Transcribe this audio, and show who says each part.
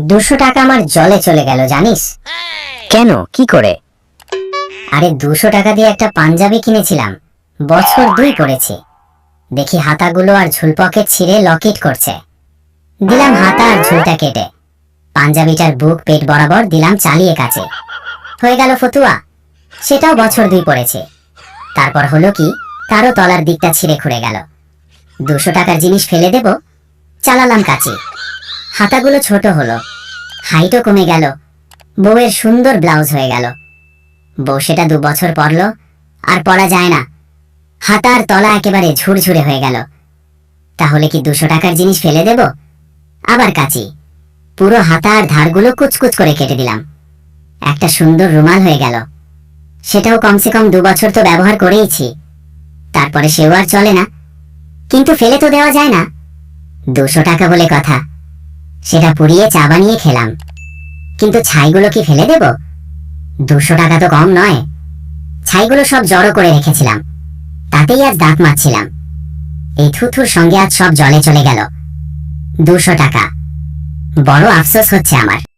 Speaker 1: দুশো টাকা আমার জলে চলে গেল জানিস?
Speaker 2: কেন? কি করে?
Speaker 1: আরে দুশো টাকা দিয়ে একটা পাঞ্জাবি কিনেছিলাম। বছর দুই পড়েছি। দেখি হাতাগুলো আর ঝুল পকেট ছিঁড়ে লকেট করছে। দিলাম হাতা আর ঝুলটা কেটে। পাঞ্জাবিটার বুক পেট বরাবর দিলাম চালিয়ে কাছে। হয়ে গেল ফতুয়া। সেটাও বছর দুই পড়েছে। তারপর হলো কি তারও তলার দিকটা ছিঁড়ে খুঁড়ে গেল। দুশো টাকার জিনিস ফেলে দেব চালালাম কাছে। হাতাগুলো ছোট হলো। হাইটও কমে গেল। বউয়ের সুন্দর ব্লাউজ হয়ে গেল। বউ সেটা দু বছর পরলো, আর পরা যায় না। হাতার তলা একেবারে ঝুরঝুরে হয়ে গেল। তাহলে কি দুশো টাকার জিনিস ফেলে দেব? আবার কাচি। পুরো হাতার ধারগুলো কুচকুচ করে কেটে দিলাম। একটা সুন্দর রুমাল হয়ে গেল। সেটাও কমসে কম দু বছর তো ব্যবহার করেইছি। তারপরে সেও আর চলে না। কিন্তু ফেলে তো দেওয়া যায় না। দুশো টাকা বলে কথা। সেটা পুড়িয়ে চা বানিয়ে খেলাম। কিন্তু ছাইগুলো কি ফেলে দেব? দুশো টাকা তো কম নয়। ছাইগুলো সব জড়ো করে রেখেছিলাম। তাতেই আজ দাঁত মারছিলাম। এই থুথুর সঙ্গে আজ সব জলে চলে গেল। দুশো টাকা। বড় আফসোস হচ্ছে আমার।